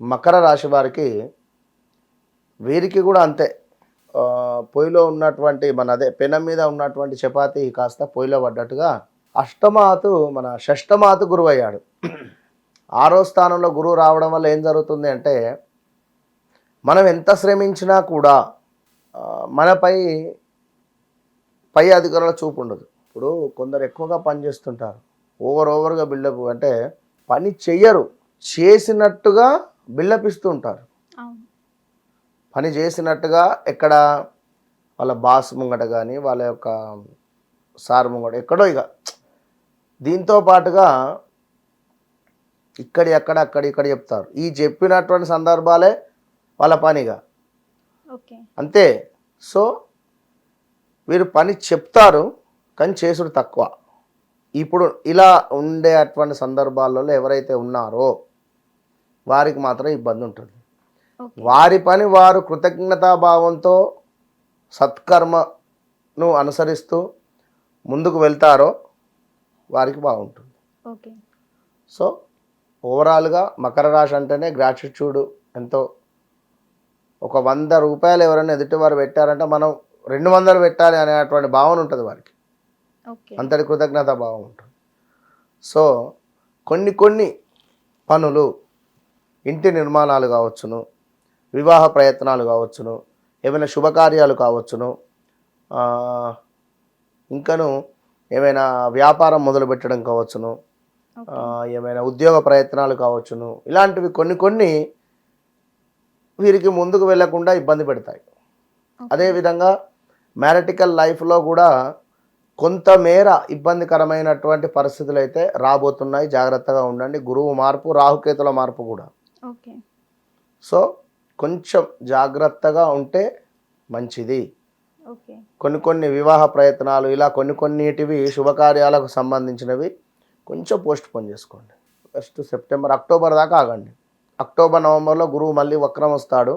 మకర రాశి వారికి వీరికి కూడా అంతే. పొయ్యిలో ఉన్నటువంటి మన అదే పెనం మీద ఉన్నటువంటి చపాతి కాస్త పొయ్యిలో పడ్డట్టుగా అష్టమాతు మన షష్టమాతు గురువు అయ్యాడు ఆరో స్థానంలో గురువు రావడం వల్ల ఏం జరుగుతుంది అంటే మనం ఎంత శ్రమించినా కూడా మనపై పై అధికారుల చూపు ఉండదు. ఇప్పుడు కొందరు ఎక్కువగా పని చేస్తుంటారు. ఓవర్ ఓవర్గా బిల్డప్ అంటే పని చెయ్యరు. చేసినట్టుగా బిల్డప్ ఇస్తూ ఉంటారు. పని చేసినట్టుగా ఎక్కడ వాళ్ళ బాస్ ముంగట కానీ వాళ్ళ యొక్క సార్ ముంగట ఎక్కడో ఇక. దీంతో పాటుగా ఇక్కడి అక్కడ అక్కడ ఇక్కడ చెప్తారు. ఈ చెప్పినటువంటి సందర్భాలే వాళ్ళ పనిగా. అంతే. సో వీరు పని చెప్తారు కానీ చేసుడు తక్కువ. ఇప్పుడు ఇలా ఉండే అటువంటి సందర్భాలలో ఎవరైతే ఉన్నారో వారికి మాత్రం ఇబ్బంది ఉంటుంది. వారి పని వారు కృతజ్ఞతాభావంతో సత్కర్మను అనుసరిస్తూ ముందుకు వెళ్తారో వారికి బాగుంటుంది. ఓకే. సో ఓవరాల్గా మకర రాశి అంటేనే గ్రాటిట్యూడ్ ఎంతో. ఒక వంద రూపాయలు ఎవరైనా ఎదుటి వారు పెట్టారంటే మనం రెండు వందలు పెట్టాలి అనేటువంటి భావన ఉంటుంది వారికి. అంతటి కృతజ్ఞత భావం ఉంటుంది. సో కొన్ని కొన్ని పనులు ఇంటి నిర్మాణాలు కావచ్చును వివాహ ప్రయత్నాలు కావచ్చును ఏమైనా శుభకార్యాలు కావచ్చును ఇంకను ఏమైనా వ్యాపారం మొదలు పెట్టడం కావచ్చును ఏమైనా ఉద్యోగ ప్రయత్నాలు కావచ్చును ఇలాంటివి కొన్ని కొన్ని వీరికి ముందుకు వెళ్ళకుండా ఇబ్బంది పెడతాయి. అదేవిధంగా మ్యారటికల్ లైఫ్లో కూడా కొంతమేర ఇబ్బందికరమైనటువంటి పరిస్థితులు అయితే రాబోతున్నాయి. జాగ్రత్తగా ఉండండి. గురువు మార్పు రాహుకేతుల మార్పు కూడా. సో కొంచెం జాగ్రత్తగా ఉంటే మంచిది. కొన్ని కొన్ని వివాహ ప్రయత్నాలు ఇలా కొన్ని కొన్నిటివి శుభకార్యాలకు సంబంధించినవి కొంచెం పోస్ట్ పోన్ చేసుకోండి. ఫస్ట్ సెప్టెంబర్ అక్టోబర్ దాకా ఆగండి. అక్టోబర్ నవంబర్లో గురువు మళ్ళీ వక్రం వస్తాడు.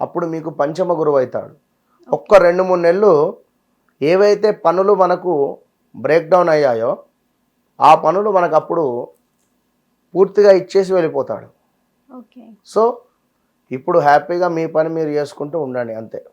అప్పుడు మీకు పంచమ గురువు అవుతాడు. ఒక్క రెండు మూడు నెలలు ఏవైతే పనులు మనకు బ్రేక్ డౌన్ అయ్యాయో ఆ పనులు మనకు అప్పుడు పూర్తిగా ఇచ్చేసి వెళ్ళిపోతాడు. సో ఇప్పుడు హ్యాపీగా మీ పని మీరు చేసుకుంటూ ఉండండి అంతే.